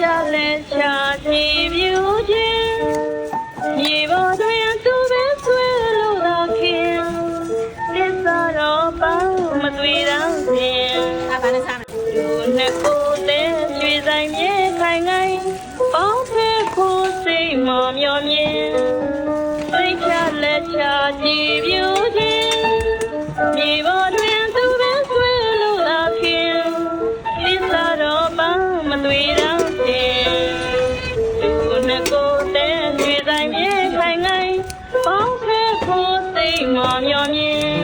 ရှာလက်ရှာသိမြူခြင်းရေပေါ်တွင်သူပဲဆွဲလို့သာခင်သစ္စာတော့ပေါင်းမတွေ့တော့ခြင်းအဘာနဲ့စားမယ်လူနှစ်ကိုယ်နဲ့ရွှေဆိုင်မြဲခိုင်ခိုင်ပေါင်းဖဲကိုစိတ်မမျောမြင်သိချလက်ချကြည်မြူခြင်းမြေပေါ်တွင်သူပဲဆွဲလို့သာခင်သစ္စာတော့ပေါင်းမတွေ့တော့ ဖို့သိမ့်မော်